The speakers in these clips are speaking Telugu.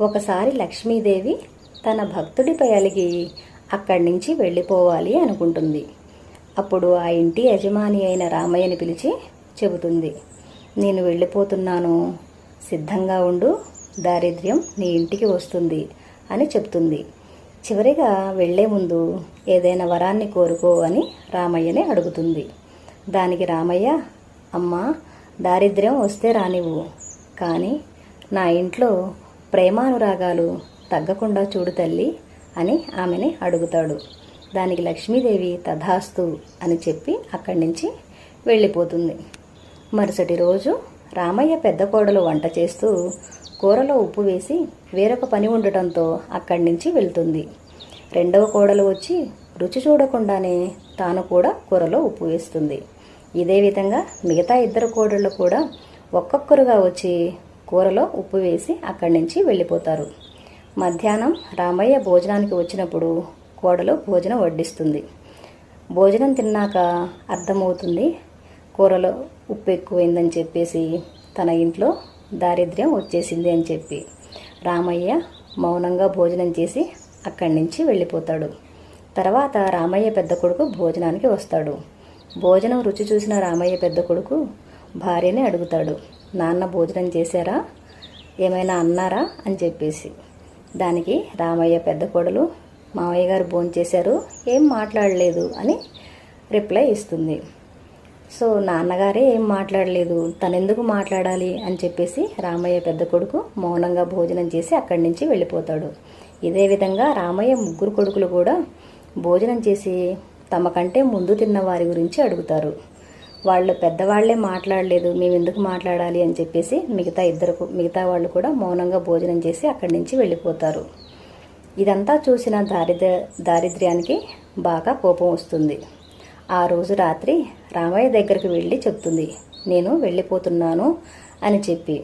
ఒకసారి లక్ష్మీదేవి తన భక్తుడిపై అలిగి అక్కడి నుంచి వెళ్ళిపోవాలి అనుకుంటుంది. అప్పుడు ఆ ఇంటి యజమాని అయిన రామయ్యని పిలిచి చెబుతుంది నేను వెళ్ళిపోతున్నాను. సిద్ధంగా ఉండు. దారిద్ర్యం నీ ఇంటికి వస్తుంది అని చెప్తుంది. చివరిగా వెళ్ళే ముందు ఏదైనా వరాన్ని కోరుకో అని రామయ్యని అడుగుతుంది. దానికి రామయ్య అమ్మా దారిద్ర్యం వస్తే రానివ్వు. కానీ నా ఇంట్లో ప్రేమానురాగాలు తగ్గకుండా చూడు తల్లి అని ఆమెని అడుగుతాడు. దానికి లక్ష్మీదేవి తథాస్తు అని చెప్పి అక్కడి నుంచి వెళ్ళిపోతుంది. మరుసటి రోజు రామయ్య పెద్ద కోడలు వంట చేస్తూ కూరలో ఉప్పు వేసి వేరొక పని ఉండటంతో అక్కడి నుంచి వెళ్తుంది. రెండవ కోడలు వచ్చి రుచి చూడకుండానే తాను కూడా కూరలో ఉప్పు వేస్తుంది. ఇదే విధంగా మిగతా ఇద్దరు కోడళ్ళు కూడా ఒక్కొక్కరుగా వచ్చి కూరలో ఉప్పు వేసి అక్కడి నుంచి వెళ్ళిపోతారు. మధ్యాహ్నం రామయ్య భోజనానికి వచ్చినప్పుడు కోడలు భోజనం వడ్డిస్తుంది. భోజనం తిన్నాక అర్థమవుతుంది కూరలో ఉప్పు ఎక్కువైందని చెప్పేసి తన ఇంట్లో దారిద్ర్యం వచ్చేసింది అని చెప్పి. రామయ్య మౌనంగా భోజనం చేసి అక్కడి నుంచి వెళ్ళిపోతాడు. తర్వాత రామయ్య పెద్ద కొడుకు భోజనానికి వస్తాడు. భోజనం రుచి చూసిన రామయ్య పెద్ద కొడుకు భార్యని అడుగుతాడు నాన్న భోజనం చేశారా? ఏమైనా అన్నారా? అని చెప్పేసి. దానికి రామయ్య పెద్ద కొడలు మామయ్య గారు భోంచేశారు ఏం మాట్లాడలేదు? అని రిప్లై ఇస్తుంది. సో నాన్నగారే ఏం మాట్లాడలేదు తనెందుకు మాట్లాడాలి? అని చెప్పేసి రామయ్య పెద్ద కొడుకు మౌనంగా భోజనం చేసి అక్కడి నుంచి వెళ్ళిపోతాడు. ఇదే విధంగా రామయ్య ముగ్గురు కొడుకులు కూడా భోజనం చేసి తమ కంటే ముందు తిన్న వారి గురించి అడుగుతారు. వాళ్ళు పెద్దవాళ్ళే మాట్లాడలేదు మేము ఎందుకు మాట్లాడాలి అని చెప్పేసి మిగతా ఇద్దరు మిగతా వాళ్ళు కూడా మౌనంగా భోజనం చేసి అక్కడి నుంచి వెళ్ళిపోతారు. ఇదంతా చూసిన దారిద్ర దారిద్ర్యానికి బాగా కోపం వస్తుంది. ఆ రోజు రాత్రి రామయ్య దగ్గరికి వెళ్ళి చెప్తుంది నేను వెళ్ళిపోతున్నాను అని చెప్పి.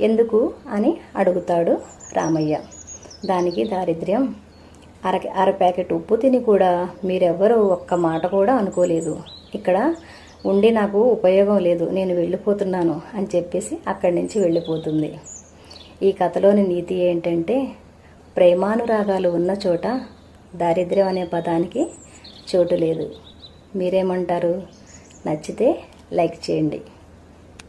ఎందుకు అని అడుగుతాడు రామయ్య. దానికి దారిద్ర్యం అర అర ప్యాకెట్ ఉప్పు తిని కూడా మీరెవ్వరూ ఒక్క మాట కూడా అనుకోలేదు. ఇక్కడ ఉండి నాకు ఉపయోగం లేదు నేను వెళ్ళిపోతున్నాను అని చెప్పేసి అక్కడి నుంచి వెళ్ళిపోతుంది. ఈ కథలోని నీతి ఏంటంటే ప్రేమానురాగాలు ఉన్న చోట దారిద్ర్యం అనే పదానికి చోటు లేదు. మీరేమంటారు? నచ్చితే లైక్ చేయండి.